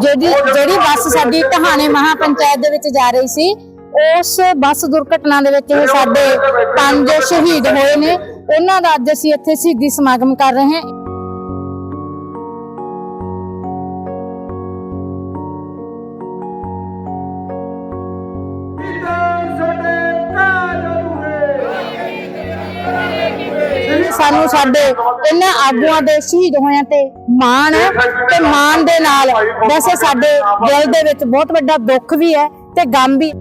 ਜਿਹੜੀ ਜਿਹੜੀ ਬੱਸ ਸਾਡੀ ਟਹਾਣੇ ਮਹਾ ਪੰਚਾਇਤ ਦੇ ਵਿੱਚ ਜਾ ਰਹੀ ਸੀ ਉਸ ਬੱਸ ਦੁਰਘਟਨਾ ਦੇ ਵਿੱਚ ਇਹ ਸਾਡੇ ਪੰਜ ਸ਼ਹੀਦ ਹੋਏ ਨੇ। ਉਹਨਾਂ ਦਾ ਅੱਜ ਅਸੀਂ ਇੱਥੇ ਸ਼ਹੀਦੀ ਸਮਾਗਮ ਕਰ ਰਹੇ ਹਾਂ। ਸਾਨੂੰ ਸਾਡੇ ਇਹਨਾਂ ਆਗੂਆਂ ਦੇ ਸ਼ਹੀਦ ਹੋਇਆਂ ਤੇ ਮਾਣ ਹੈ ਤੇ ਮਾਣ ਦੇ ਨਾਲ ਵੈਸੇ ਸਾਡੇ ਦਿਲ ਦੇ ਵਿੱਚ ਬਹੁਤ ਵੱਡਾ ਦੁੱਖ ਵੀ ਹੈ ਤੇ ਗਮ ਵੀ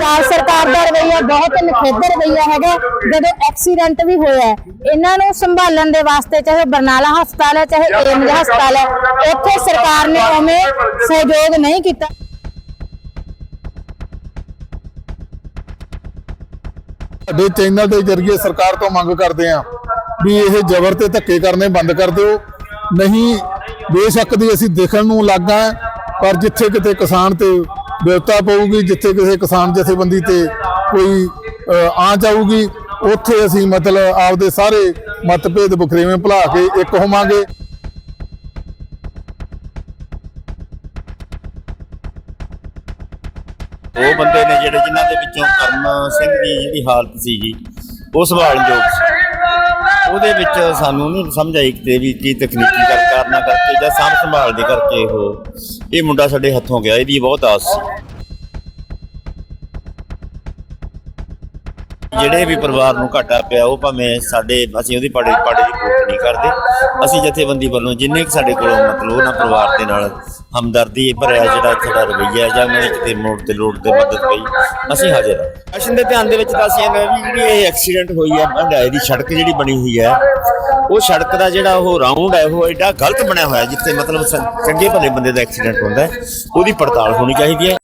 ਪੰਜਾਬ ਸਰਕਾਰ ਦਾ ਰਵੱਈਆ ਬਹੁਤ ਨਖੇਦਰ ਰਵੱਈਆ ਹੈਗਾ। ਜਦੋਂ ਐਕਸੀਡੈਂਟ ਵੀ ਹੋਇਆ ਹੈ, ਇਹਨਾਂ ਨੂੰ ਸੰਭਾਲਣ ਦੇ ਵਾਸਤੇ ਚਾਹੇ ਬਰਨਾਲਾ ਹਸਪਤਾਲ ਹੈ ਚਾਹੇ ਏਮਜ਼ ਹਸਪਤਾਲ ਹੈ ਉੱਥੇ ਸਰਕਾਰ ਨੇ ਉਵੇਂ ਸਹਿਯੋਗ ਨਹੀਂ ਕੀਤਾ। ਸਾਡੇ ਚੈਨਲ ਦੇ ਜ਼ਰੀਏ ਸਰਕਾਰ ਤੋਂ ਮੰਗ ਕਰਦੇ ਹਾਂ ਵੀ ਇਹ ਜ਼ਬਰ ਤੇ ਧੱਕੇ ਕਰਨੇ ਬੰਦ ਕਰ ਦਿਓ। ਨਹੀਂ ਬੇਸ਼ੱਕ ਦੀ ਅਸੀਂ ਦੇਖਣ ਨੂੰ ਲੱਗਾ ਪਰ ਜਿੱਥੇ ਕਿਤੇ ਕਿਸਾਨ ਤੇ ਵਿਵਤਾ ਪਊਗੀ ਜਿੱਥੇ ਕਿਸੇ ਕਿਸਾਨ ਜਥੇਬੰਦੀ ਤੇ ਕੋਈ ਅਹ, ਆਂਚ ਆਊਗੀ ਉੱਥੇ ਅਸੀਂ ਮਤਲਬ ਆਪਦੇ ਸਾਰੇ ਮਤਭੇਦ ਬਖਰੇਵੇਂ ਭੁਲਾ ਕੇ ਇੱਕ ਹੋਵਾਂਗੇ। ਉਹ ਬੰਦੇ ਨੇ ਜਿਹੜੇ ਜਿਨ੍ਹਾਂ ਦੇ ਵਿੱਚੋਂ ਕਰਮ ਸਿੰਘ ਦੀ ਜਿਹੜੀ ਹਾਲਤ ਸੀਗੀ ਜੀ ਉਹ ਸੰਭਾਲਣਯੋਗ ਸੀ ਉਹਦੇ ਵਿੱਚ ਸਾਨੂੰ ਨਹੀਂ ਸਮਝ ਆਈ ਕਿਤੇ ਵੀ ਕੀ ਤਕਨੀਕੀ ਕਰ ਕਾਰਨਾ ਕਰਕੇ ਜਾਂ ਸਾਂਭ ਸੰਭਾਲ ਦੇ ਕਰਕੇ ਉਹ, ਇਹ ਮੁੰਡਾ ਸਾਡੇ ਹੱਥੋਂ ਗਿਆ, ਇਹਦੀ ਬਹੁਤ ਆਸ ਸੀ। ਜਿਹੜੇ ਵੀ ਪਰਿਵਾਰ ਨੂੰ ਘਾਟਾ ਪਿਆ, ਉਹ ਭਾਵੇਂ ਸਾਡੇ, ਅਸੀਂ ਉਹਦੀ ਪਾੜੇ ਪਾੜੇ ਦੀ ਕੋਟ ਨਹੀਂ ਕਰਦੇ, ਅਸੀਂ ਜਥੇਬੰਦੀ ਵੱਲੋਂ ਜਿੰਨੇ ਕੁ ਸਾਡੇ ਕੋਲੋਂ ਮਤਲਬ ਉਹਨਾਂ ਪਰਿਵਾਰ ਦੇ ਨਾਲ ਹਮਦਰਦੀ ਭਰਿਆ ਜਿਹੜਾ ਸਾਡਾ ਰਵੱਈਆ ਜਾਂ ਉਹਨਾਂ ਦੀ ਕਿਤੇ ਮੋੜ ਤੇ ਲੋੜ ਤੇ ਮਦਦ ਪਈ, ਅਸੀਂ ਹਾਜ਼ਰ ਹਾਂ। ਅਸ਼ਨ ਦੇ ਧਿਆਨ ਦੇ ਵਿੱਚ ਤਾਂ ਅਸੀਂ ਇਹ ਵੀ ਜਿਹੜੀ ਇਹ ਐਕਸੀਡੈਂਟ ਹੋਈ ਹੈ ਮੰਡਾਏ ਦੀ ਸੜਕ ਜਿਹੜੀ ਬਣੀ ਹੋਈ ਹੈ ਉਹ ਸੜਕ ਦਾ ਜਿਹੜਾ ਉਹ ਰਾਉਂਡ ਹੈ ਉਹ ਐਡਾ ਗਲਤ ਬਣਿਆ ਹੋਇਆ, ਜਿੱਥੇ ਮਤਲਬ ਚੰਗੇ ਭਲੇ ਬੰਦੇ ਦਾ ਐਕਸੀਡੈਂਟ ਹੁੰਦਾ ਹੈ ਉਹਦੀ ਪੜਤਾਲ ਹੋਣੀ ਚਾਹੀਦੀ ਹੈ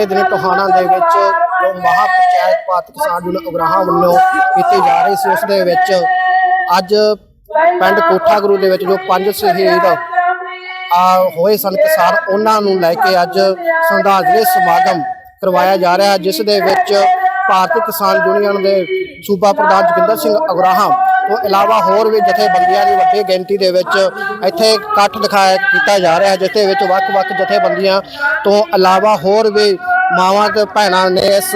ਤੇ ਦਿਨ ਟੋਹਾਣਾ ਦੇ ਵਿੱਚ ਜੋ ਮਹਾ ਪੰਚਾਇਤ ਭਾਰਤ ਕਿਸਾਨ ਯੂਨੀਅਨ ਉਗਰਾਹਾਂ ਵੱਲੋਂ ਕੀਤੀ ਜਾ ਰਹੀ ਸੀ, ਉਸ ਦੇ ਵਿੱਚ ਅੱਜ ਪਿੰਡ ਕੋਠਾ ਗੁਰੂ ਦੇ ਵਿੱਚ ਜੋ ਪੰਜ ਸ਼ਹੀਦ ਆ ਹੋਏ ਸਨ ਕਿਸਾਨ, ਉਹਨਾਂ ਨੂੰ ਲੈ ਕੇ ਅੱਜ ਸ਼ਰਧਾਂਜਲੀ ਸਮਾਗਮ ਕਰਵਾਇਆ ਜਾ ਰਿਹਾ, ਜਿਸ ਦੇ ਵਿੱਚ ਭਾਰਤੀ ਕਿਸਾਨ ਯੂਨੀਅਨ ਦੇ ਸੂਬਾ ਪ੍ਰਧਾਨ ਜੋਗਿੰਦਰ ਸਿੰਘ ਅਗਰਾਹਾਂ ਤੋਂ ਇਲਾਵਾ ਹੋਰ ਵੀ ਜਥੇਬੰਦੀਆਂ ਦੀ ਵੱਡੀ ਗਿਣਤੀ ਦੇ ਵਿੱਚ ਇੱਥੇ ਇਕੱਠ ਦਿਖਾਇਆ, ਕੀਤਾ ਜਾ ਰਿਹਾ, ਜਿਸ ਦੇ ਵਿੱਚ ਵੱਖ-ਵੱਖ ਜਥੇਬੰਦੀਆਂ ਤੋਂ ਇਲਾਵਾ ਹੋਰ ਵੀ ਮਾਵਾਂ ਤੇ ਭੈਣਾਂ ਨੇ ਇਸ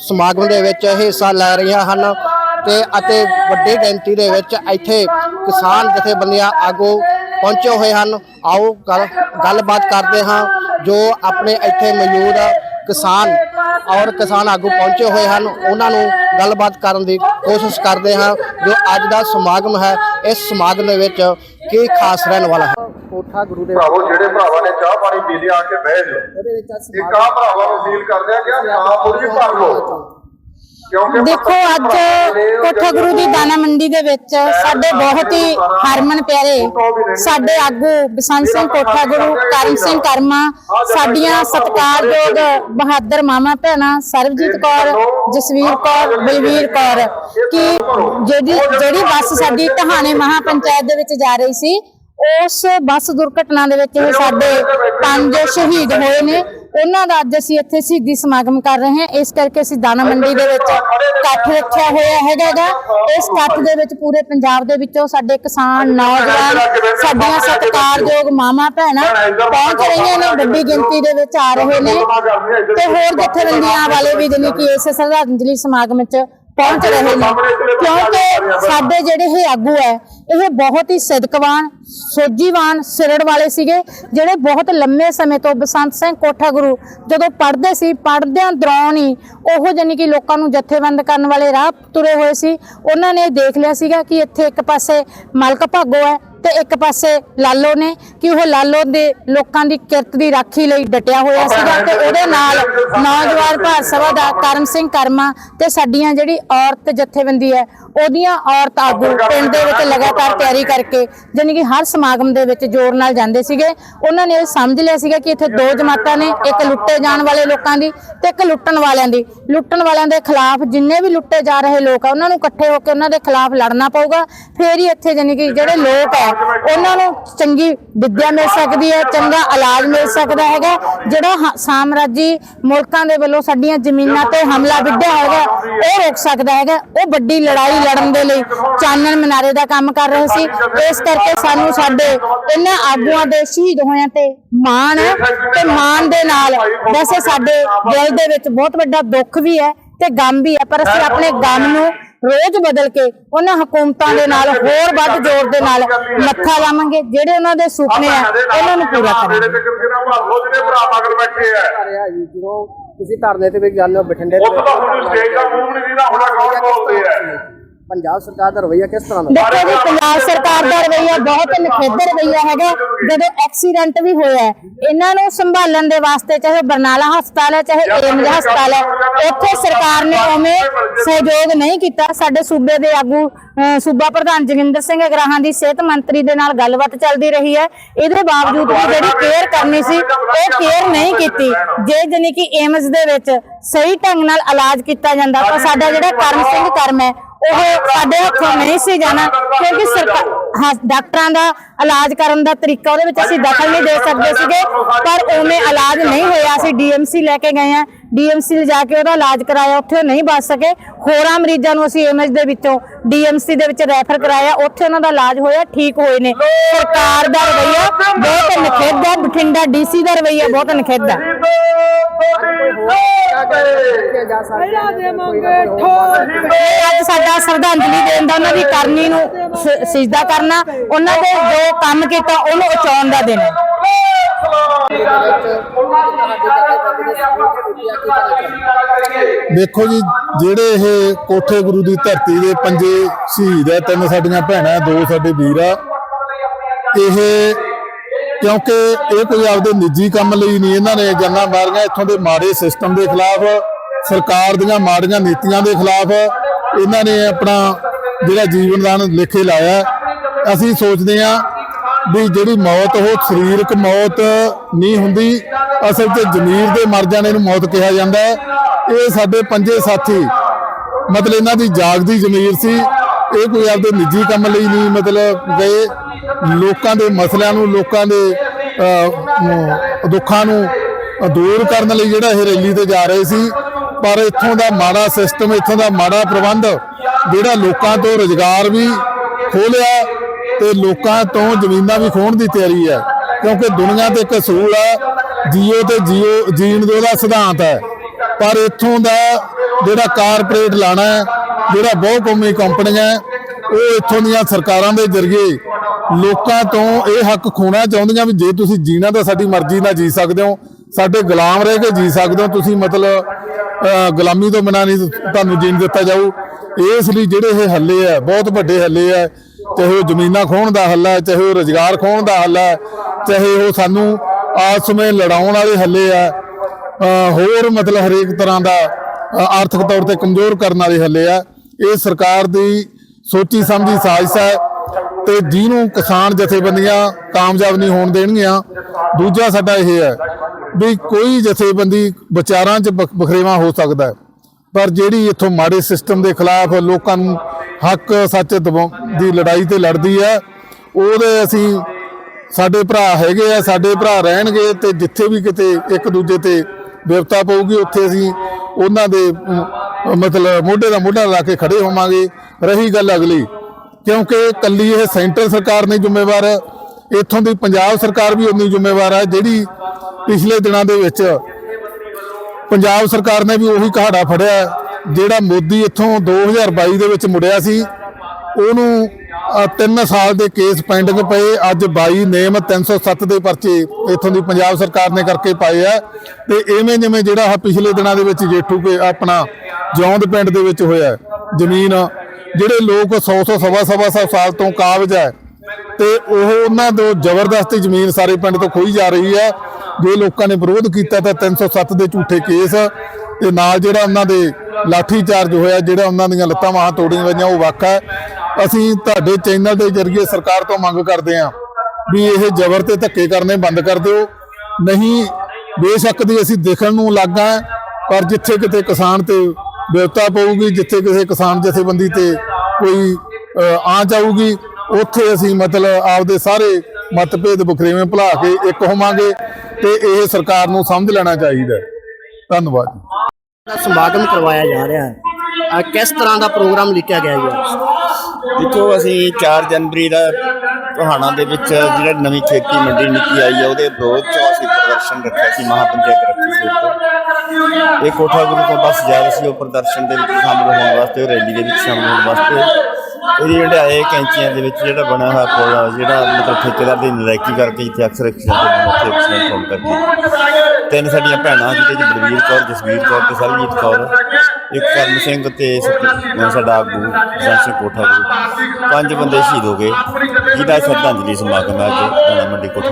ਸਮਾਗਮ ਦੇ ਵਿੱਚ ਹਿੱਸਾ ਲੈ ਰਹੀਆਂ ਹਨ ਤੇ ਅਤੇ ਵੱਡੀ ਗਿਣਤੀ ਦੇ ਵਿੱਚ ਇੱਥੇ ਕਿਸਾਨ ਜਥੇਬੰਦੀਆਂ ਆਗੂ ਪਹੁੰਚੇ ਹੋਏ ਹਨ। ਆਓ ਗੱਲ, ਗੱਲਬਾਤ ਕਰਦੇ ਹਾਂ ਜੋ ਆਪਣੇ ਇੱਥੇ ਮੌਜੂਦ ਕਿਸਾਨ, ਔਰ ਕਿਸਾਨ ਆਗੂ ਪਹੁੰਚੇ ਹੋਏ ਹਨ। ਉਹਨਾਂ ਨੂੰ ਗੱਲਬਾਤ ਕਰਨ ਦੀ ਕੋਸ਼ਿਸ਼ ਕਰਦੇ ਹਾਂ ਜੋ ਅੱਜ ਦਾ ਸਮਾਗਮ ਹੈ। ਇਸ ਸਮਾਗਮ ਦੇ ਵਿੱਚ ਕੀ ਖਾਸ ਰਹਿਣ ਵਾਲਾ ਹੈ? ਕੋਠਾ ਗੁਰੂ ਦੇ ਭਰਾਵੋ ਜਿਹੜੇ ਭਰਾਵਾਂ ਨੇ ਚਾਹ ਪਾਣੀ ਪੀ ਲਿਆ ਆ ਕੇ ਬਹਿ ਜਾਓ। ਉਹਦੇ ਵਿੱਚ ਅੱਜ ਇੱਕ ਆ ਭਰਾਵਾਂ ਨੂੰ ਅਪੀਲ ਕਰਦੇ ਆ ਕਿ ਆਹ ਸਾਹ ਥੋੜੀ ਭਰ ਲਓ। ਕਿਉਂਕਿ ਦੇਖੋ ਅੱਜ ਕੋਠਾ ਗੁਰੂ ਦੀ ਦਾਣਾ ਮੰਡੀ ਦੇ ਵਿੱਚ ਸਾਡੇ ਬਹੁਤ ਹੀ ਹਰਮਨ ਪਿਆਰੇ ਸਾਡੇ ਆਗੂ ਬਸੰਤ ਸਿੰਘ ਕੋਠਾ ਗੁਰੂ ਕਰਮ ਸਿੰਘ ਕਰਮਾ ਸਾਡੀਆਂ ਸਤਿਕਾਰਯੋਗ ਬਹਾਦਰ ਮਾਮਾ ਭੈਣਾਂ ਸਰਬਜੀਤ ਕੌਰ ਜਸਵੀਰ ਕੌਰ ਬਲਵੀਰ ਕੌਰ ਕਿ ਜਿਹੜੀ ਜਿਹੜੀ ਬੱਸ ਸਾਡੀ ਟਹਾਣੇ ਮਹਾ ਪੰਚਾਇਤ ਦੇ ਵਿੱਚ ਜਾ ਰਹੀ ਸੀ ਉਸ ਬੱਸ ਦੁਰਘਟਨਾ ਦੇ ਵਿੱਚ ਇਹ ਸਾਡੇ ਪੰਜ ਸ਼ਹੀਦ ਹੋਏ ਨੇ। ਉਹਨਾਂ ਦਾ ਅੱਜ ਅਸੀਂ ਇੱਥੇ ਸ਼ਹੀਦੀ ਸਮਾਗਮ ਕਰ ਰਹੇ ਹਾਂ। ਇਸ ਕਰਕੇ ਅਸੀਂ ਦਾਣਾ ਮੰਡੀ ਦੇ ਵਿੱਚ ਇਕੱਠ ਰੱਖਿਆ ਹੋਇਆ ਹੈਗਾ ਇਸ ਇਕੱਠ ਦੇ ਵਿੱਚ ਪੂਰੇ ਪੰਜਾਬ ਦੇ ਵਿੱਚੋਂ ਸਾਡੇ ਕਿਸਾਨ, ਨੌਜਵਾਨ, ਸਾਡੀਆਂ ਸਤਿਕਾਰਯੋਗ ਮਾਮਾ ਭੈਣਾਂ ਪਹੁੰਚ ਰਹੀਆਂ ਨੇ। ਵੱਡੀ ਗਿਣਤੀ ਦੇ ਵਿੱਚ ਆ ਰਹੇ ਨੇ। ਤੇ ਹੋਰ ਜਥੇਬੰਦੀਆਂ ਵਾਲੇ ਵੀ ਜਿਹਨੇ ਕਿ ਇਸ ਸ਼ਰਧਾਂਜਲੀ ਸਮਾਗਮ 'ਚ ਪਹੁੰਚ ਰਹੇ ਨੇ। ਕਿਉਂਕਿ ਸਾਡੇ ਜਿਹੜੇ ਇਹ ਆਗੂ ਹੈ ਇਹ ਬਹੁਤ ਹੀ ਸਿਦਕਵਾਨ ਸੋਜੀਵਾਨ ਸਿਰੜ ਵਾਲੇ ਸੀਗੇ, ਜਿਹੜੇ ਬਹੁਤ ਲੰਮੇ ਸਮੇਂ ਤੋਂ ਬਸੰਤ ਸਿੰਘ ਕੋਠਾ ਗੁਰੂ ਜਦੋਂ ਪੜ੍ਹਦੇ ਸੀ, ਪੜ੍ਹਦਿਆਂ ਦੌਰਾਨ ਹੀ ਉਹ ਜਾਨੀ ਕਿ ਲੋਕਾਂ ਨੂੰ ਜਥੇਬੰਦ ਕਰਨ ਵਾਲੇ ਰਾਹ ਤੁਰੇ ਹੋਏ ਸੀ। ਉਹਨਾਂ ਨੇ ਦੇਖ ਲਿਆ ਸੀਗਾ ਕਿ ਇੱਥੇ ਇੱਕ ਪਾਸੇ ਮਲਕ ਭਾਗੋ ਹੈ ਤੇ ਇੱਕ ਪਾਸੇ ਲਾਲੋ ਨੇ ਕਿ ਉਹ ਲਾਲੋ ਦੇ ਲੋਕਾਂ ਦੀ ਕਿਰਤ ਦੀ ਰਾਖੀ ਲਈ ਡਟਿਆ ਹੋਇਆ ਸੀਗਾ ਤੇ ਉਹਦੇ ਨਾਲ ਨੌਜਵਾਨ ਭਾਰਤ ਸਭਾ ਦਾ ਕਰਮ ਸਿੰਘ ਕਰਮਾ ਤੇ ਸਾਡੀਆਂ ਜਿਹੜੀ ਔਰਤ ਜਥੇਬੰਦੀ ਹੈ, ਉਹਦੀਆਂ ਔਰਤ ਆਗੂ ਪਿੰਡ ਦੇ ਵਿੱਚ ਲਗਾਤਾਰ ਤਿਆਰੀ ਕਰਕੇ ਜਾਣੀ ਕਿ ਹਰ ਸਮਾਗਮ ਦੇ ਵਿੱਚ ਜ਼ੋਰ ਨਾਲ ਜਾਂਦੇ ਸੀਗੇ। ਉਹਨਾਂ ਨੇ ਇਹ ਸਮਝ ਲਿਆ ਸੀਗਾ ਕਿ ਇੱਥੇ ਦੋ ਜਮਾਤਾਂ ਨੇ, ਇੱਕ ਲੁੱਟੇ ਜਾਣ ਵਾਲੇ ਲੋਕਾਂ ਦੀ ਤੇ ਇੱਕ ਲੁੱਟਣ ਵਾਲਿਆਂ ਦੀ। ਲੁੱਟਣ ਵਾਲਿਆਂ ਦੇ ਖਿਲਾਫ ਜਿੰਨੇ ਵੀ ਲੁੱਟੇ ਜਾ ਰਹੇ ਲੋਕ ਆ, ਉਹਨਾਂ ਨੂੰ ਇਕੱਠੇ ਹੋ ਕੇ ਉਹਨਾਂ ਦੇ ਖਿਲਾਫ ਲੜਨਾ ਪਊਗਾ। ਫੇਰ ਹੀ ਇੱਥੇ ਜਾਨੀ ਕਿ ਜਿਹੜੇ ਲੋਕ ਆ, ਉਹਨਾਂ ਨੂੰ ਚੰਗੀ ਵਿੱਦਿਆ ਮਿਲ ਸਕਦੀ ਹੈ, ਚੰਗਾ ਇਲਾਜ ਮਿਲ ਸਕਦਾ ਹੈਗਾ। ਜਿਹੜਾ ਹ- ਸਾਮਰਾਜੀ ਮੁਲਕਾਂ ਦੇ ਵੱਲੋਂ ਸਾਡੀਆਂ ਜ਼ਮੀਨਾਂ ਤੇ ਹਮਲਾ ਵਿੱਢਿਆ ਹੈਗਾ ਉਹ ਰੋਕ ਸਕਦਾ ਹੈਗਾ। ਉਹ ਵੱਡੀ ਲੜਾਈ ਲੜਨ ਦੇ ਲਈ ਚਾਨਣ ਮਨਾਰੇ ਦਾ ਕੰਮ ਕਰ ਰਹੇ ਸੀ। ਇਸ ਕਰਕੇ ਸਾਨੂੰ ਸਾਡੇ ਇਹਨਾਂ ਆਗੂਆਂ ਦੇ ਸ਼ਹੀਦ ਹੋਇਆਂ ਤੇ ਮਾਣ ਤੇ ਮਾਣ ਦੇ ਨਾਲ ਵੈਸੇ ਸਾਡੇ ਦਿਲ ਦੇ ਵਿੱਚ ਬਹੁਤ ਵੱਡਾ ਦੁੱਖ ਵੀ ਹੈ ਤੇ ਗਮ ਵੀ ਹੈ ਪਰ ਅਸੀਂ ਆਪਣੇ ਗਮ ਨੂੰ ਰੋਜ਼ ਬਦਲ ਕੇ ਉਹਨਾਂ ਹਕੂਮਤਾਂ ਦੇ ਨਾਲ ਹੋਰ ਵੱਧ ਜ਼ੋਰ ਦੇ ਨਾਲ ਮੱਥਾ ਲਾਵਾਂਗੇ ਜਿਹੜੇ ਉਹਨਾਂ ਦੇ ਸੁਪਨੇ ਆ ਉਹਨਾਂ ਨੂੰ ਪੂਰਾ ਕਰਾਂਗੇ। ਜਿਹੜੇ ਭਰਾ ਮਗਰ ਬੈਠੇ ਆ ਰਿਹਾ ਜੀ ਜਦੋਂ ਤੁਸੀਂ ਧਰਨੇ ਤੇ ਵੀ ਹੋ ਬਠਿੰਡੇ ਦੇ ਉੱਥੇ ਤਾਂ ਹੁਣ ਸਟੇਜ ਦਾ ਮੂੰਹ ਨਹੀਂ ਦੀਦਾ ਹੁਣ ਕੌਣ ਬੋਲਦੇ ਆ। ਪੰਜਾਬ ਸਰਕਾਰ ਦਾ ਰਵੱਈਆ ਕਿਸ ਤਰ੍ਹਾਂ ਦਾ? ਦੇਖੋ ਜੀ ਪੰਜਾਬ ਸਰਕਾਰ ਦਾ ਰਵਈਆ ਬਹੁਤ ਨਖੇਧ ਰਵਈਆ ਹੈਗਾ। ਜਦੋਂ ਐਕਸੀਡੈਂਟ ਵੀ ਹੋਇਆ ਹੈ, ਇਹਨਾਂ ਨੂੰ ਸੰਭਾਲਣ ਦੇ ਵਾਸਤੇ ਚਾਹੇ ਬਰਨਾਲਾ ਹਸਪਤਾਲ ਹੈ ਚਾਹੇ ਏਮਜ ਹਸਪਤਾਲ ਹੈ ਉੱਥੇ ਸਰਕਾਰ ਨੇ ਉਵੇਂ ਸਹਿਯੋਗ ਨਹੀਂ ਕੀਤਾ। ਸਾਡੇ ਸੂਬੇ ਦੇ ਆਗੂ ਸੂਬਾ ਪ੍ਰਧਾਨ ਜੋਗਿੰਦਰ ਸਿੰਘ ਅਗਰਾਹਾਂ ਦੀ ਸਿਹਤ ਮੰਤਰੀ ਦੇ ਨਾਲ ਗੱਲਬਾਤ ਚੱਲਦੀ ਰਹੀ ਹੈ। ਇਹਦੇ ਬਾਵਜੂਦ ਵੀ ਜਿਹੜੀ ਕੇਅਰ ਕਰਨੀ ਸੀ ਉਹ ਕੇਅਰ ਨਹੀਂ ਕੀਤੀ। ਜੇ ਜਾਣੀ ਕਿ ਏਮਜ ਦੇ ਵਿੱਚ ਸਹੀ ਢੰਗ ਨਾਲ ਇਲਾਜ ਕੀਤਾ ਜਾਂਦਾ ਤਾਂ ਸਾਡਾ ਜਿਹੜਾ ਕਰਮ ਸਿੰਘ ਕਰਮ ਹੈ ਉਹ ਸਾਡੇ ਹੱਥੋਂ ਨਹੀਂ ਸੀ ਜਾਣਾ ਕਿਉਂਕਿ ਸਰਕਾਰ ਡਾਕਟਰਾਂ ਦਾ ਇਲਾਜ ਕਰਨ ਦਾ ਤਰੀਕਾ ਉਹਦੇ ਵਿੱਚ ਅਸੀਂ ਦਖਲ ਨਹੀਂ ਦੇ ਸਕਦੇ ਸੀਗੇ, ਪਰ ਉਵੇਂ ਇਲਾਜ ਨਹੀਂ ਹੋਇਆ, ਅਸੀਂ ਡੀਐਮਸੀ ਲੈ ਕੇ ਗਏ ਆ ਡੀਐਮਸੀ ਲਿਜਾ ਕੇ ਉਹਦਾ ਇਲਾਜ ਕਰਾਇਆ, ਉੱਥੇ ਉਹ ਨਹੀਂ ਬਚ ਸਕੇ। ਹੋਰਾਂ ਮਰੀਜ਼ਾਂ ਨੂੰ ਅਸੀਂ ਐਮਐਚ ਦੇ ਵਿੱਚੋਂ ਡੀਐਮਸੀ ਦੇ ਵਿੱਚ ਰੈਫਰ ਕਰਾਇਆ ਉੱਥੇ ਉਹਨਾਂ ਦਾ ਇਲਾਜ ਹੋਇਆ ਠੀਕ ਹੋਏ ਨੇ। ਸਰਕਾਰ ਦਾ ਰਵਈਆ ਬਹੁਤ ਨਖੇਧ ਹੈ ਬਠਿੰਡਾ ਡੀਸੀ ਦਾ ਰਵਈਆ ਬਹੁਤ ਨਖੇਧ। ਹੈ। ਜਾ ਸਕਦਾ ਅੱਜ ਸਾਡਾ ਸ਼ਰਧਾਂਜਲੀ ਦੇਣ ਦਾ ਉਹਨਾਂ ਦੀ ਕਰਨੀ ਨੂੰ ਸਿਜਦਾ ਕਰਨਾ ਉਹਨਾਂ ਦੇ ਜੋ ਕੰਮ ਕੀਤਾ ਉਹਨੂੰ ਉਚਾਉਣ ਦਾ ਦਿਨ ਹੈ ਦੇਖੋ ਜੀ, ਜਿਹੜੇ ਇਹ ਕੋਠੇ ਗੁਰੂ ਦੀ ਧਰਤੀ ਦੇ ਪੰਜੇ ਸ਼ਹੀਦ ਹੈ ਤਿੰਨ ਸਾਡੀਆਂ ਭੈਣਾਂ, ਦੋ ਸਾਡੇ ਵੀਰ ਆ, ਇਹ ਕਿਉਂਕਿ ਇਹ ਕੋਈ ਆਪਦੇ ਨਿੱਜੀ ਕੰਮ ਲਈ ਨਹੀਂ, ਇਹਨਾਂ ਨੇ ਜਾਨਾਂ ਮਾਰੀਆਂ, ਇੱਥੋਂ ਦੇ ਮਾੜੇ ਸਿਸਟਮ ਦੇ ਖਿਲਾਫ, ਸਰਕਾਰ ਦੀਆਂ ਮਾੜੀਆਂ ਨੀਤੀਆਂ ਦੇ ਖਿਲਾਫ, ਇਹਨਾਂ ਨੇ ਆਪਣਾ ਜਿਹੜਾ ਜੀਵਨਦਾਨ ਲਿਖੇ ਲਾਇਆ। ਅਸੀਂ ਸੋਚਦੇ ਹਾਂ ਵੀ ਜਿਹੜੀ ਮੌਤ, ਉਹ ਸਰੀਰਕ ਮੌਤ ਨਹੀਂ ਹੁੰਦੀ ਅਸਲ ਤੇ ਜ਼ਮੀਰ ਦੇ ਮਰ ਜਾਣੇ ਨੂੰ ਮੌਤ ਕਿਹਾ ਜਾਂਦਾ ਹੈ। ਇਹ ਸਾਡੇ ਪੰਜੇ ਸਾਥੀ, ਮਤਲਬ ਇਹਨਾਂ ਦੀ ਜਾਗਦੀ ਜ਼ਮੀਰ ਸੀ। ਇਹ ਕੋਈ ਆਪਦੇ ਨਿੱਜੀ ਕੰਮ ਲਈ ਨਹੀਂ, ਮਤਲਬ ਗਏ। ਲੋਕਾਂ ਦੇ ਮਸਲਿਆਂ ਨੂੰ, ਲੋਕਾਂ ਦੇ ਦੁੱਖਾਂ ਨੂੰ ਦੂਰ ਕਰਨ ਲਈ ਜਿਹੜਾ ਇਹ ਰੈਲੀ ਤੇ ਜਾ ਰਹੇ ਸੀ। ਪਰ ਇੱਥੋਂ ਦਾ ਮਾੜਾ ਸਿਸਟਮ ਇੱਥੋਂ ਦਾ ਮਾੜਾ ਪ੍ਰਬੰਧ, ਜਿਹੜਾ ਲੋਕਾਂ ਤੋਂ ਰੁਜ਼ਗਾਰ ਵੀ ਖੋਲਿਆ ਤੇ ਲੋਕਾਂ ਤੋਂ ਜ਼ਮੀਨਾਂ ਵੀ ਖੋਣ ਦੀ ਤਿਆਰੀ ਹੈ। ਕਿਉਂਕਿ ਦੁਨੀਆ ਤੇ ਇੱਕ ਅਸੂਲ ਹੈ ਜੀਓ ਤੇ ਜੀਓ ਜੀਣ ਦੇ ਉਹਦਾ ਸਿਧਾਂਤ ਹੈ। ਪਰ ਇੱਥੋਂ ਦਾ ਜਿਹੜਾ ਕਾਰਪੋਰੇਟ ਲਾਣਾ ਹੈ ਜਿਹੜਾ ਬਹੁਕੌਮੀ ਕੰਪਨੀਆਂ ਹੈ, ਉਹ ਇੱਥੋਂ ਦੀਆਂ ਸਰਕਾਰਾਂ ਦੇ ਜ਼ਰੀਏ ਲੋਕਾਂ ਤੋਂ ਇਹ ਹੱਕ ਖੋਣਾ ਚਾਹੁੰਦੀਆਂ ਵੀ ਜੇ ਤੁਸੀਂ ਜੀਣਾ ਤਾਂ ਸਾਡੀ ਮਰਜ਼ੀ ਨਾਲ ਜੀ ਸਕਦੇ ਹੋ। ਸਾਡੇ ਗੁਲਾਮ ਰਹਿ ਕੇ ਜੀ ਸਕਦੇ ਹੋ। ਤੁਸੀਂ ਮਤਲਬ ਗੁਲਾਮੀ ਤੋਂ ਬਿਨਾਂ ਨਹੀਂ ਤੁਹਾਨੂੰ ਜੀਣ ਦਿੱਤਾ ਜਾਊ। ਇਸ ਲਈ ਜਿਹੜੇ ਇਹ ਹੱਲੇ ਆ ਬਹੁਤ ਵੱਡੇ ਹੱਲੇ ਆ ਚਾਹੇ ਉਹ ਜ਼ਮੀਨਾਂ ਖੋਹਣ ਦਾ ਹੱਲਾ ਹੈ ਚਾਹੇ ਉਹ ਰੋਜ਼ਗਾਰ ਖੋਹਣ ਦਾ ਹੱਲਾ ਹੈ ਚਾਹੇ ਉਹ ਸਾਨੂੰ ਆਪਸ ਵਿੱਚ ਲੜਾਉਣ ਵਾਲੇ ਹੱਲੇ ਆ ਹੋਰ ਮਤਲਬ ਹਰੇਕ ਤਰ੍ਹਾਂ ਦਾ ਆਰਥਿਕ ਤੌਰ ਤੇ ਕਮਜ਼ੋਰ ਕਰਨ ਵਾਲੇ ਹੱਲੇ ਆ। ਇਹ ਸਰਕਾਰ ਦੀ ਸੋਚੀ ਸਮਝੀ ਸਾਜ਼ਿਸ਼ ਹੈ ਤੇ ਜਿਹਨੂੰ ਕਿਸਾਨ ਜਥੇਬੰਦੀਆਂ ਕਾਮਯਾਬ ਨਹੀਂ ਹੋਣ ਦੇਣਗੀਆਂ, ਦੂਜਾ ਸਾਡਾ ਇਹ ਹੈ ਵੀ ਕੋਈ ਜਥੇਬੰਦੀ ਵਿਚਾਰਾਂ 'ਚ ਬਖ- ਬਖਰੇਵਾਂ ਹੋ ਸਕਦਾ ਪਰ ਜਿਹੜੀ ਇੱਥੋਂ ਮਾੜੇ ਸਿਸਟਮ ਦੇ ਖਿਲਾਫ ਲੋਕਾਂ ਨੂੰ ਹੱਕ ਸੱਚ ਦਿਵਾਉਣ ਦੀ ਲੜਾਈ ਤੇ ਲੜਦੀ ਹੈ, ਉਹਦੇ ਅਸੀਂ ਸਾਡੇ ਭਰਾ ਹੈਗੇ ਆ ਸਾਡੇ ਭਰਾ ਰਹਿਣਗੇ ਤੇ ਜਿੱਥੇ ਵੀ ਕਿਤੇ ਇੱਕ ਦੂਜੇ ਤੇ ਵਿਵਤਾ ਪਊਗੀ ਉੱਥੇ ਅਸੀਂ ਉਹਨਾਂ ਦੇ ਮਤਲਬ ਮੋਢੇ ਦਾ ਮੋਢਾ ਲਾ ਕੇ ਖੜੇ ਹੋਵਾਂਗੇ। ਰਹੀ ਗੱਲ ਅਗਲੀ ਕਿਉਂਕਿ ਕੱਲੀ ਇਹ ਸੈਂਟਰ ਸਰਕਾਰ ਨਹੀਂ ਜ਼ਿੰਮੇਵਾਰ ਇੱਥੋਂ ਦੀ ਪੰਜਾਬ ਸਰਕਾਰ ਵੀ ਉਨੀ ਜ਼ਿੰਮੇਵਾਰ ਹੈ ਜਿਹੜੀ ਪਿਛਲੇ ਦਿਨਾਂ ਦੇ ਵਿੱਚ ਪੰਜਾਬ ਸਰਕਾਰ ਨੇ ਵੀ ਉਹੀ ਕਹਾੜਾ ਫੜਿਆ ਹੈ, ਜਿਹੜਾ ਮੋਦੀ ਇੱਥੋਂ 2022 ਦੇ ਵਿੱਚ ਮੁੜਿਆ ਸੀ ਉਹਨੂੰ 3 ਸਾਲ ਦੇ ਕੇਸ ਪੈਂਡਿੰਗ ਪਏ। ਅੱਜ 22 ਨੇਮ 307 ਦੇ ਪਰਚੇ ਇੱਥੋਂ ਦੀ ਪੰਜਾਬ ਸਰਕਾਰ ਨੇ ਕਰਕੇ ਪਾਏ ਆ। ਤੇ ਐਵੇਂ ਜਿਵੇਂ ਜਿਹੜਾ ਪਿਛਲੇ ਦਿਨਾਂ ਦੇ ਵਿੱਚ ਜੇਠੂ ਕੇ ਆਪਣਾ ਜੌਂਦ ਪਿੰਡ ਦੇ ਵਿੱਚ ਹੋਇਆ, ਜ਼ਮੀਨ, ਜਿਹੜੇ ਲੋਕ 100 100 ਸਵਾ ਸਵਾ ਸੌ ਸਾਲ ਤੋਂ ਕਾਬਜ ਹੈ ਤੇ ਉਹ ਉਹਨਾਂ ਤੋਂ ਜ਼ਬਰਦਸਤੀ ਜ਼ਮੀਨ ਸਾਰੇ ਪਿੰਡ ਤੋਂ ਖੋਈ ਜਾ ਰਹੀ ਹੈ ਜੇ ਲੋਕਾਂ ਨੇ ਵਿਰੋਧ ਕੀਤਾ ਤਾਂ 307 ਦੇ ਝੂਠੇ ਕੇਸ। ਤੇ ਨਾਲ ਜਿਹੜਾ ਉਹਨਾਂ ਦੇ ਲਾਠੀ ਚਾਰਜ ਹੋਇਆ ਜਿਹੜਾ ਉਹਨਾਂ ਦੀਆਂ ਲੱਤਾਂ ਬਾਹਾਂ ਤੋੜੀਆਂ ਗਈਆਂ ਉਹ ਵਾਕਾ ਹੈ। ਅਸੀਂ ਤੁਹਾਡੇ ਚੈਨਲ ਦੇ ਜ਼ਰੀਏ ਸਰਕਾਰ ਤੋਂ ਮੰਗ ਕਰਦੇ ਹਾਂ ਵੀ ਇਹ ਜ਼ਬਰ ਤੇ ਧੱਕੇ ਕਰਨੇ ਬੰਦ ਕਰ ਦਿਓ। ਨਹੀਂ ਬੇਸ਼ੱਕ ਦੀ ਅਸੀਂ ਦੇਖਣ ਨੂੰ ਲੱਗਾ ਪਰ ਜਿੱਥੇ ਕਿਤੇ ਕਿਸਾਨ ਤੇ ਵਿਵਤਾ ਪਊਗੀ ਜਿੱਥੇ ਕਿਸੇ ਕਿਸਾਨ ਜਥੇਬੰਦੀ ਤੇ ਕੋਈ ਅ, ਆਂਚ ਆਊਗੀ ਉੱਥੇ ਅਸੀਂ ਮਤਲਬ ਆਪਦੇ ਸਾਰੇ ਮਤਭੇਦ ਬਖਰੇਵੇਂ ਭੁਲਾ ਕੇ ਇੱਕ ਹੋਵਾਂਗੇ ਤੇ ਇਹ ਸਰਕਾਰ ਨੂੰ ਸਮਝ ਲੈਣਾ ਚਾਹੀਦਾ ਧੰਨਵਾਦ ਜੀ। ਦਾ ਸਮਾਗਮ ਕਰਵਾਇਆ ਜਾ ਰਿਹਾ ਹੈ। ਅਹ ਕਿਸ ਤਰ੍ਹਾਂ ਦਾ ਪ੍ਰੋਗਰਾਮ ਲਿਖਿਆ ਗਿਆ ਹੈ ਦੇਖੋ ਅਸੀਂ 4 ਜਨਵਰੀ ਦਾ ਟੋਹਾਣਾ ਦੇ ਵਿੱਚ ਜਿਹੜਾ ਨਵੀਂ ਖੇਤੀ ਮੰਡੀ ਨਿੱਕੀ ਆਈ ਹੈ ਉਹਦੇ ਵਿਰੋਧ ਚ ਅਸੀਂ ਪ੍ਰਦਰਸ਼ਨ ਰੱਖਿਆ ਸੀ ਮਹਾਪੰਚਾਇਤ ਰੱਖੀ ਸੀ ਉੱਤੇ ਇਹ ਕੋਠਾ ਗੁਰੂ ਤੋਂ ਬਸ ਜਾ ਸੀ ਉਹ ਪ੍ਰਦਰਸ਼ਨ ਦੇ ਵਿੱਚ ਸ਼ਾਮਲ ਹੋਣ ਵਾਸਤੇ ਉਹ ਰੈਲੀ ਦੇ ਵਿੱਚ ਸ਼ਾਮਲ ਹੋਣ ਵਾਸਤੇ। ਉਹਦੀ ਜਿਹੜੇ ਕੈਂਚੀਆਂ ਦੇ ਵਿੱਚ ਜਿਹੜਾ ਬਣਿਆ ਹੋਇਆ ਪੁਲ ਆ, ਜਿਹੜਾ ਮਤਲਬ ਠੇਕੇਦਾਰ ਦੀ ਨਲਾਇਕੀ ਕਰਕੇ ਇੱਥੇ ਅਕਸਰ ਐਕਸੀਡੈਂਟ ਉੱਥੇ ਐਕਸੀਡੈਂਟ ਹੋਣ ਕਰਕੇ ਤਿੰਨ ਸਾਡੀਆਂ ਭੈਣਾਂ ਜਿਹਦੇ ਚ ਬਲਵੀਰ ਕੌਰ ਜਸਵੀਰ ਕੌਰ ਤੇ ਸਰਬਜੀਤ ਕੌਰ। ਇੱਕ ਕਰਮ ਸਿੰਘ ਤੇ ਸਤ- ਸਾਡਾ ਆਗੂ ਜੈਸੇ ਕੋਠਾ ਗੁਰੂ। ਪੰਜ ਬੰਦੇ ਸ਼ਹੀਦ ਹੋ ਗਏ ਜਿਹਦਾ ਸ਼ਰਧਾਂਜਲੀ ਸਮਾਗਮ ਹੈ ਅੱਜ ਦਾਣਾ ਮੰਡੀ ਕੋਠਾ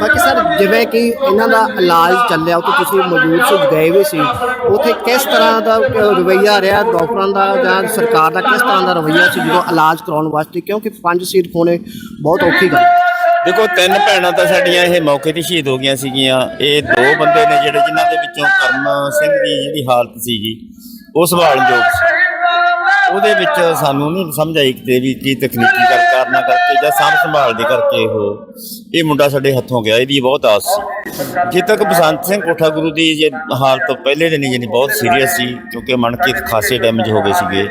ਬਾਕੀ ਸਰ ਜਿਵੇਂ ਕਿ ਇਹਨਾਂ ਦਾ ਇਲਾਜ ਚੱਲਿਆ ਉੱਥੇ ਤੁਸੀਂ ਮੌਜੂਦ ਸੀ ਗਏ ਵੀ ਸੀ। ਉੱਥੇ ਕਿਸ ਤਰ੍ਹਾਂ ਦਾ ਅਹ, ਰਵੱਈਆ ਰਿਹਾ ਡਾਕਟਰਾਂ ਦਾ ਜਾਂ ਸਰਕਾਰ ਦਾ ਕਿਸ ਤਰ੍ਹਾਂ ਦਾ ਰਵੱਈਆ ਸੀ ਜਦੋਂ ਇਲਾਜ ਕਰਾਉਣ ਵਾਸਤੇ? ਕਿਉਂਕਿ ਪੰਜ ਸੀਟ ਹੋਣੇ ਬਹੁਤ ਔਖੀ ਗੱਲ। ਹੈ। ਦੇਖੋ, ਤਿੰਨ ਭੈਣਾਂ ਤਾਂ ਸਾਡੀਆਂ ਇਹ ਮੌਕੇ ਤੇ ਸ਼ਹੀਦ ਹੋ ਗਈਆਂ ਸੀਗੀਆਂ। ਇਹ ਦੋ ਬੰਦੇ ਨੇ ਜਿਹੜੇ ਜਿਨ੍ਹਾਂ ਦੇ ਵਿੱਚੋਂ ਕਰਮ ਸਿੰਘ ਦੀ ਜਿਹੜੀ ਹਾਲਤ ਸੀਗੀ, ਉਹ ਸੰਭਾਲਣਯੋਗ ਸੀ। ਉਹਦੇ ਵਿੱਚ ਸਾਨੂੰ ਨਹੀਂ ਸਮਝ ਆਈ ਕਿਤੇ ਵੀ ਕੀ ਤਕਨੀਕੀ ਕਰ ਕਾਰਨਾ ਕਰਕੇ ਜਾਂ ਸਾਂਭ ਸੰਭਾਲ ਦੇ ਕਰਕੇ ਉਹ। ਇਹ ਮੁੰਡਾ ਸਾਡੇ ਹੱਥੋਂ ਗਿਆ, ਇਹਦੀ ਬਹੁਤ ਆਸ ਸੀ। ਜਿੱਥੇ ਤੱਕ ਬਸੰਤ ਸਿੰਘ ਕੋਠਾ ਗੁਰੂ ਦੀ ਜੇ ਹਾਲਤ ਪਹਿਲੇ ਦਿਨ ਹੀ ਜਾਨੀ ਬਹੁਤ ਸੀਰੀਅਸ ਸੀ, ਕਿਉਂਕਿ ਮਣਕੇ ਖਾਸੇ ਡੈਮੇਜ ਹੋ ਗਏ ਸੀਗੇ।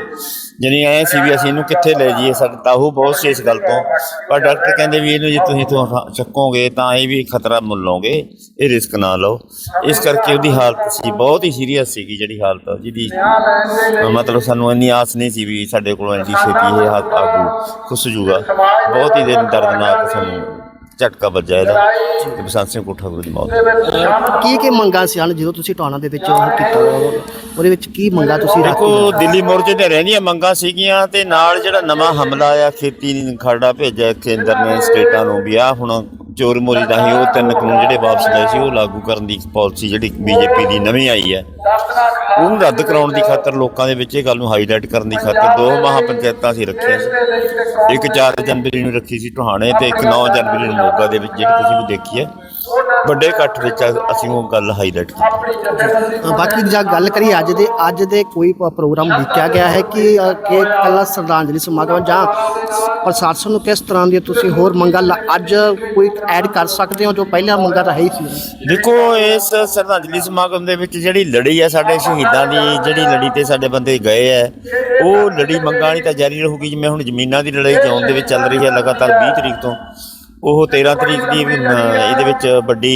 ਜਾਨੀ ਐ ਸੀ ਵੀ ਅਸੀਂ ਇਹਨੂੰ ਕਿੱਥੇ ਲੈ ਜਾਈਏ ਸਾਡਾ ਉਹ ਬਹੁਤ ਸੀ ਇਸ ਗੱਲ ਤੋਂ। ਪਰ ਡਾਕਟਰ ਕਹਿੰਦੇ ਵੀ ਇਹਨੂੰ ਜੇ ਤੁਸੀਂ ਤੋਂ ਚੱਕੋਗੇ ਤਾਂ ਇਹ ਵੀ ਖਤਰਾ ਮੁੱਲ ਇਹ ਰਿਸਕ ਨਾ ਲਓ। ਇਸ ਕਰਕੇ ਉਹਦੀ ਹਾਲਤ ਸੀ, ਬਹੁਤ ਹੀ ਸੀਰੀਅਸ ਸੀਗੀ ਜਿਹੜੀ ਹਾਲਤ ਜਿਹਦੀ। ਮਤਲਬ ਸਾਨੂੰ ਇੰਨੀ ਆਸ ਨਹੀਂ ਸੀ ਵੀ ਸਾਡੇ ਕੋਲੋਂ ਇੰਨੀ ਛੇਤੀ ਇਹ ਹੱਥ ਆਗੂ ਖੁੱਸ ਜੂਗਾ ਬਹੁਤ ਹੀ ਦਿਨ ਦਰਦਨਾਕ ਸਾਨੂੰ ਝਟਕਾ ਵੱਜਾ ਇਹਦਾ ਤੇ ਬਸੰਤ ਸਿੰਘ ਕੋਠਾ ਗੁਰੂ ਦੀ ਮੌਤ ਕੀ ਕੀ ਮੰਗਾਂ ਸੀ ਹਨ ਜਦੋਂ ਤੁਸੀਂ ਟਾਣਾ ਦੇ ਵਿੱਚ ਉਹ ਕੀਤਾ ਉਹਦੇ? ਵਿੱਚ ਕੀ ਮੰਗਾਂ ਤੁਸੀਂ ਰੱਖੀ ਦੇਖੋ ਦਿੱਲੀ ਮੋਰਚੇ ਤੇ ਰਹਿੰਦੀਆਂ ਮੰਗਾਂ ਸੀਗੀਆਂ ਤੇ ਨਾਲ ਜਿਹੜਾ ਨਵਾਂ ਹਮਲਾ ਆ ਖੇਤੀ ਨੂੰ ਖਰੜਾ ਭੇਜਿਆ ਕੇਂਦਰ ਨੇ ਸਟੇਟਾਂ ਨੂੰ ਵੀ ਆ ਹੁਣ ਚੋਰ ਮੋਰੀ ਦਾ ਹੀ ਉਹ ਤਿੰਨ ਕਾਨੂੰਨ ਜਿਹੜੇ ਵਾਪਸ ਲਏ ਸੀ ਉਹ ਲਾਗੂ ਕਰਨ ਦੀ ਪਾਲਿਸੀ ਜਿਹੜੀ ਬੀਜੇਪੀ ਦੀ ਨਵੀਂ ਆਈ ਹੈ। ਉਹਨੂੰ ਰੱਦ ਕਰਾਉਣ ਦੀ ਖਾਤਰ ਲੋਕਾਂ ਦੇ ਵਿੱਚ ਇਹ ਗੱਲ ਨੂੰ ਹਾਈਲਾਈਟ ਕਰਨ ਦੀ ਖਾਤਰ ਦੋ ਮਹਾ ਪੰਚਾਇਤਾਂ ਅਸੀਂ ਰੱਖੀਆਂ ਸੀ। ਇੱਕ 4 ਜਨਵਰੀ ਨੂੰ ਰੱਖੀ ਸੀ ਟੋਹਾਣੇ ਤੇ ਇੱਕ 9 ਜਨਵਰੀ ਨੂੰ ਮੋਗਾ ਦੇ ਵਿੱਚ ਜਿਹੜੀ ਤੁਸੀਂ ਵੀ ਦੇਖੀ ਹੈ। ਵੱਡੇ ਇਕੱਠ ਵਿੱਚ ਅਸੀਂ ਉਹ ਗੱਲ ਹਾਈਲਾਈਟ ਕੀਤੀ। ਅ, ਬਾਕੀ ਜਾਂ ਗੱਲ ਕਰੀਏ ਅੱਜ ਦੇ ਅੱਜ ਦੇ ਕੋਈ ਪ- ਪ੍ਰੋਗਰਾਮ ਲਿਖਿਆ ਗਿਆ ਹੈ ਕਿ ਅ, ਕਿ ਕੱਲਾ ਸ਼ਰਧਾਂਜਲੀ ਸਮਾਗਮ ਜਾਂ ਪ੍ਰਸ਼ਾਸਨ ਨੂੰ ਕਿਸ ਤਰ੍ਹਾਂ ਦੀ ਤੁਸੀਂ ਹੋਰ ਮੰਗਾਂ ਲ- ਅੱਜ ਕੋਈ ਐਡ ਕਰ ਸਕਦੇ ਹੋ ਜੋ ਪਹਿਲਾਂ ਮੰਗਾਂ ਤਾਂ ਹੈ ਹੀ ਸੀ? ਦੇਖੋ ਇਸ ਸ਼ਰਧਾਂਜਲੀ ਸਮਾਗਮ ਦੇ ਵਿੱਚ ਜਿਹੜੀ ਲੜੀ ਹੈ ਸਾਡੇ ਸ਼ਹੀਦਾਂ ਦੀ ਜਿਹੜੀ ਲੜੀ ਤੇ ਸਾਡੇ ਬੰਦੇ ਗਏ ਹੈ ਉਹ ਲੜੀ ਮੰਗਾਂ ਵਾਲੀ ਤਾਂ ਜਾਰੀ ਰਹੂਗੀ ਜਿਵੇਂ ਹੁਣ ਜ਼ਮੀਨਾਂ ਦੀ ਲੜਾਈ ਚੋਣ ਦੇ ਵਿੱਚ ਚੱਲ ਰਹੀ ਹੈ ਲਗਾਤਾਰ 20 ਤਰੀਕ ਤੋਂ। ਉਹ 13 ਤਰੀਕ ਦੀ ਇਹਦੇ ਵਿੱਚ ਵੱਡੀ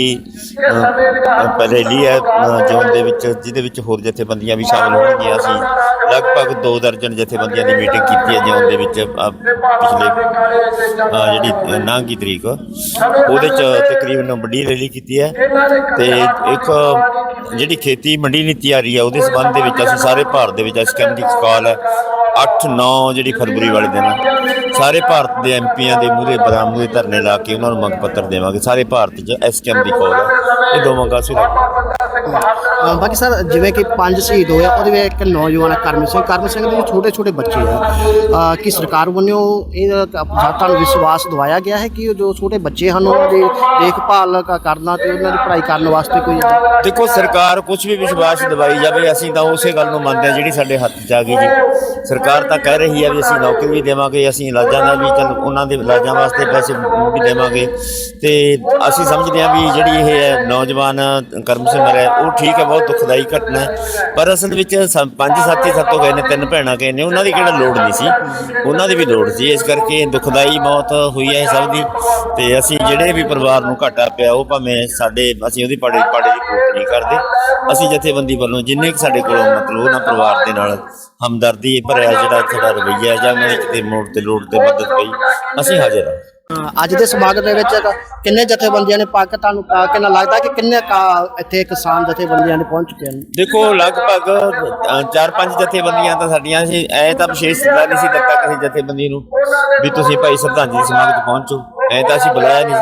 ਰੈਲੀ ਹੈ ਅ, ਦੇ ਵਿੱਚ ਜਿਹਦੇ ਵਿੱਚ ਹੋਰ ਜਥੇਬੰਦੀਆਂ ਵੀ ਸ਼ਾਮਲ ਹੋਣਗੀਆਂ ਅਸੀਂ ਲਗਭਗ 2 ਦਰਜਨ ਜਥੇਬੰਦੀਆਂ ਦੀ ਮੀਟਿੰਗ ਕੀਤੀ ਹੈ ਜੋਨ ਦੇ ਵਿੱਚ ਪਿਛਲੇ ਅ, ਜਿਹੜੀ ਨਾਂਗੀ ਤਰੀਕ ਉਹਦੇ ਚ ਤਕਰੀਬਨ ਵੱਡੀ ਰੈਲੀ ਕੀਤੀ ਹੈ। ਤੇ ਇੱਕ ਜਿਹੜੀ ਖੇਤੀ ਮੰਡੀ ਨੀਤੀ ਆ ਰਹੀ ਹੈ ਉਹਦੇ ਸਬੰਧ ਦੇ ਵਿੱਚ ਅਸੀਂ ਸਾਰੇ ਭਾਰਤ ਦੇ ਵਿੱਚ ਇਸ ਕੰਮ ਦੀ ਕਾਲ ਹੈ 8 9 ਜਿਹੜੀ ਫਰਵਰੀ ਵਾਲੇ ਦਿਨ ਸਾਰੇ ਭਾਰਤ ਦੇ ਐਮਪੀਆਂ ਦੇ ਮੂਹਰੇ ਬਰਾਮੂ ਧਰਨੇ ਲਾ ਕੇ ਉਹਨਾਂ ਨੂੰ ਮੰਗ ਪੱਤਰ ਦੇਵਾਂਗੇ। ਸਾਰੇ ਭਾਰਤ 'ਚ ਇਸ ਕੰਮ ਦੀ ਕਾਲ ਹੈ। ਇਹ ਦੋ ਮੰਗਾਂ ਅਸੀਂ ਅ, ਬਾਕੀ ਸਰ ਜਿਵੇਂ ਕਿ ਪੰਜ ਸ਼ਹੀਦ ਹੋਇਆ ਉਹਦੇ ਵਿੱਚ ਇੱਕ ਨੌਜਵਾਨ ਹੈ ਕਰਮ ਸਿੰਘ। ਕਰਮ ਸਿੰਘ ਦੇ ਛੋਟੇ ਛੋਟੇ ਬੱਚੇ ਆ। ਅ, ਕੀ ਸਰਕਾਰ ਵੱਲੋਂ ਇਹ ਜਾਤਾਂ ਨੂੰ ਵਿਸ਼ਵਾਸ ਦਵਾਇਆ ਗਿਆ ਹੈ ਕਿ ਉਹ ਜੋ ਛੋਟੇ ਬੱਚੇ ਹਨ ਉਹਨਾਂ ਦੀ ਦੇਖਭਾਲ ਕ- ਕਰਨਾ ਤੇ ਉਹਨਾਂ ਦੀ ਪੜ੍ਹਾਈ ਕਰਨ ਵਾਸਤੇ ਕੋਈ ਦੇਖੋ ਸਰਕਾਰ ਕੁਝ ਵੀ ਵਿਸ਼ਵਾਸ ਦਿਵਾਈ ਜਾਵੇ ਅਸੀਂ ਤਾਂ ਉਸੇ ਗੱਲ ਨੂੰ ਮੰਨਦੇ ਹਾਂ ਜਿਹੜੀ ਸਾਡੇ ਹੱਥ 'ਚ ਆ ਗਈ ਜੀ। ਸਰਕਾਰ ਤਾਂ ਕਹਿ ਰਹੀ ਹੈ ਵੀ ਅਸੀਂ ਨੌਕਰੀ ਵੀ ਦੇਵਾਂਗੇ ਅਸੀਂ ਇਲਾਜਾਂ ਦਾ ਵੀ ਚੱਲ ਉਹਨਾਂ ਦੇ ਇਲਾਜਾਂ ਵਾਸਤੇ ਪੈਸੇ ਵੀ ਦੇਵਾਂਗੇ। ਤੇ ਅਸੀਂ ਸਮਝਦੇ ਹਾਂ ਵੀ ਜਿਹੜੀ ਇਹ ਹੈ ਨੌਜਵਾਨ ਕਰਮ ਸਿੰਘ ਮਰਿਆ ਉਹ ਠੀਕ ਹੈ, ਬਹੁਤ ਦੁਖਦਾਈ ਘਟਨਾ ਹੈ। ਪਰ ਅਸਲ ਵਿੱਚ ਸ- ਪੰਜ ਸਾਥੀ ਸਾਤੋਂ ਗਏ ਨੇ, ਤਿੰਨ ਭੈਣਾਂ ਗਏ ਨੇ, ਉਹਨਾਂ ਦੀ ਕਿਹੜਾ ਲੋੜ ਨਹੀਂ ਸੀ। ਉਹਨਾਂ ਦੀ ਵੀ ਲੋੜ ਸੀ, ਇਸ ਕਰਕੇ ਦੁਖਦਾਈ ਮੌਤ ਹੋਈ ਹੈ ਇਹ ਸਭ ਦੀ। ਤੇ ਅਸੀਂ ਜਿਹੜੇ ਵੀ ਪਰਿਵਾਰ ਨੂੰ ਘਾਟਾ ਪਿਆ, ਉਹ ਭਾਵੇਂ ਸਾਡੇ, ਅਸੀਂ ਉਹਦੀ ਪਾੜੇ ਪਾੜੇ ਦੀ ਪੂਰਤੀ ਨਹੀਂ ਕਰਦੇ। ਅਸੀਂ ਜਥੇਬੰਦੀ ਵੱਲੋਂ ਜਿੰਨੇ ਕੁ ਸਾਡੇ ਕੋਲੋਂ ਮਤਲਬ ਉਹਨਾਂ ਪਰਿਵਾਰ ਦੇ ਨਾਲ ਹਮਦਰਦੀ ਭਰਿਆ ਜਿਹੜਾ ਸਾਡਾ ਰਵੱਈਆ ਜਾਂ ਉਹਨਾਂ ਦੀ ਕਿਤੇ ਮੋੜ ਤੇ ਲੋੜ ਤੇ ਮਦਦ ਪਈ ਅਸੀਂ ਹਾਜ਼ਰ ਹਾਂ। ਅੱਜ ਦੇ ਸਮਾਗਮ ਦੇ ਵਿੱਚ ਕਿੰਨੇ ਜਥੇਬੰਦੀਆਂ ਨੇ ਪਾਕਿਸਤਾਨ ਨੂੰ ਪਾ ਕੇ ਨਾ ਲੱਗਦਾ ਕਿ ਕਿੰਨੇ ਇੱਥੇ ਕਿਸਾਨ ਜਥੇਬੰਦੀਆਂ ਨੇ ਪਹੁੰਚ ਚੁੱਕੇ ਹਨ ਦੇਖੋ ਲਗਭਗ ਅ, ਚਾਰ ਪੰਜ ਜਥੇਬੰਦੀਆਂ ਤਾਂ ਸਾਡੀਆਂ ਸੀ। ਐ ਤਾਂ ਵਿਸ਼ੇਸ਼ ਸੱਦਾ ਨਹੀਂ ਸੀ ਦਿੱਤਾ ਕਿਸੇ ਜਥੇਬੰਦੀ ਨੂੰ ਵੀ ਤੁਸੀਂ ਭਾਈ ਸ਼ਰਧਾਂਜਲੀ ਸਮਾਗਮ 'ਚ ਪਹੁੰਚੋ। ਐਂ ਤਾਂ ਅਸੀਂ ਬੁਲਾਇਆ ਨਹੀਂ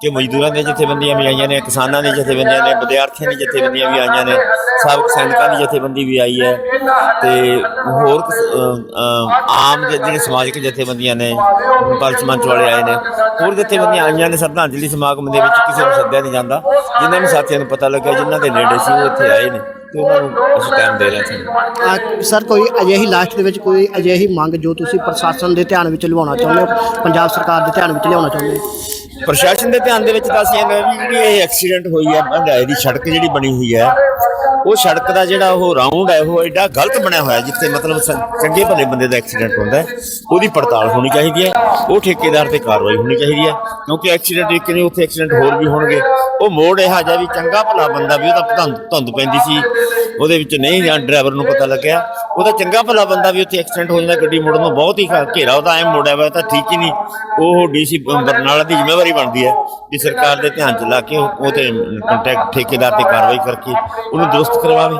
ਕਿ ਮਜ਼ਦੂਰਾਂ ਦੀਆਂ ਜਥੇਬੰਦੀਆਂ ਵੀ ਆਈਆਂ ਨੇ, ਕਿਸਾਨਾਂ ਦੀਆਂ ਜਥੇਬੰਦੀਆਂ ਨੇ, ਵਿਦਿਆਰਥੀਆਂ ਦੀਆਂ ਜਥੇਬੰਦੀਆਂ ਵੀ ਆਈਆਂ ਨੇ ਸਾਬਕ ਸੈਨਿਕਾਂ ਦੀ ਜਥੇਬੰਦੀ ਵੀ ਆਈ ਹੈ। ਤੇ ਹੋਰ ਆਮ ਜਿਹੜੀਆਂ ਸਮਾਜਿਕ ਜਥੇਬੰਦੀਆਂ ਨੇ ਪਲਚ ਮੰਚ ਵਾਲੇ ਆਏ ਨੇ, ਹੋਰ ਜਥੇਬੰਦੀਆਂ ਆਈਆਂ ਨੇ ਸ਼ਰਧਾਂਜਲੀ ਸਮਾਗਮ ਦੇ ਵਿੱਚ, ਕਿਸੇ ਨੂੰ ਸੱਦਿਆ ਨਹੀਂ ਜਾਂਦਾ। ਜਿਨ੍ਹਾਂ ਨੂੰ ਸਾਥੀਆਂ ਨੂੰ ਪਤਾ ਲੱਗਿਆ, ਜਿਨ੍ਹਾਂ ਦੇ ਨੇੜੇ ਸੀ, ਉਹ ਇੱਥੇ ਆਏ ਨੇ। ਤੇ ਉਹਨਾਂ ਨੂੰ ਅਸੀਂ ਟਾਈਮ ਦੇ ਰਹੇ ਸੀ। ਅਹ ਸਰ ਕੋਈ ਅਜਿਹੀ ਲਾਸਟ ਦੇ ਵਿੱਚ ਕੋਈ ਅਜਿਹੀ ਮੰਗ ਜੋ ਤੁਸੀਂ ਪ੍ਰਸ਼ਾਸਨ ਦੇ ਧਿਆਨ ਵਿੱਚ ਲਿਆਉਣਾ ਚਾਹੁੰਦੇ ਹੋ ਪੰਜਾਬ ਸਰਕਾਰ ਦੇ ਧਿਆਨ ਵਿੱਚ ਲਿਆਉਣਾ ਚਾਹੁੰਦੇ ਹੋ? ਪ੍ਰਸ਼ਾਸਨ ਦੇ ਧਿਆਨ ਦੇ ਵਿੱਚ ਤਾਂ ਅਸੀਂ ਇਹ ਵੀ ਜਿਹੜੀ ਇਹ ਐਕਸੀਡੈਂਟ ਹੋਈ ਹੈ ਬੰਦਾਏ ਦੀ ਸੜਕ ਜਿਹੜੀ ਬਣੀ ਹੋਈ ਹੈ ਉਹ ਸੜਕ ਦਾ ਜਿਹੜਾ ਉਹ ਰਾਉਂਡ ਹੈ ਉਹ ਐਡਾ ਗਲਤ ਬਣਿਆ ਹੋਇਆ ਜਿੱਥੇ ਮਤਲਬ ਸ- ਚੰਗੇ ਭਲੇ ਬੰਦੇ ਦਾ ਐਕਸੀਡੈਂਟ ਹੁੰਦਾ ਹੈ ਉਹਦੀ ਪੜਤਾਲ ਹੋਣੀ ਚਾਹੀਦੀ ਹੈ ਉਹ ਠੇਕੇਦਾਰ ਤੇ ਕਾਰਵਾਈ ਹੋਣੀ ਚਾਹੀਦੀ ਹੈ ਕਿਉਂਕਿ ਐਕਸੀਡੈਂਟ ਇੱਕ ਨਹੀਂ ਉੱਥੇ ਐਕਸੀਡੈਂਟ ਹੋਰ ਵੀ ਹੋਣਗੇ। ਉਹ ਮੋੜ ਇਹ ਜਿਹਾ ਵੀ ਚੰਗਾ ਭਲਾ ਬੰਦਾ ਵੀ ਉਹਦਾ ਧੁੰਦ ਧੁੰਦ ਪੈਂਦੀ ਸੀ। ਉਹਦੇ ਵਿੱਚ ਨਹੀਂ ਜਾਂ ਡਰਾਈਵਰ ਨੂੰ ਪਤਾ ਲੱਗਿਆ। ਉਹਦਾ ਚੰਗਾ ਭਲਾ ਬੰਦਾ ਵੀ ਉੱਥੇ ਐਕਸੀਡੈਂਟ ਹੋ ਜਾਂਦਾ, ਗੱਡੀ ਮੋੜਨ ਨੂੰ ਬਹੁਤ ਹੀ ਘੇਰਾ ਉਹਦਾ, ਐ ਮੋੜਿਆ ਹੋਇਆ ਤਾਂ ਠੀਕ ਹੀ ਨਹੀਂ। ਉਹ ਡੀਸੀ ਬਰਨਾਲਾ ਦੀ ਜ਼ਿੰਮੇਵਾਰੀ ਬਣਦੀ ਹੈ ਕਿ ਸਰਕਾਰ ਦੇ ਧਿਆਨ ਚ ਲਾ ਕੇ ਉਹ ਉਹ ਤੇ ਕੰਟੈਕਟ ਠੇਕੇਦਾਰ ਤੇ ਕਾਰਵਾਈ ਕਰਕੇ ਉਹਨੂੰ ਦਰੁਸਤ ਕਰਵਾਵੇ।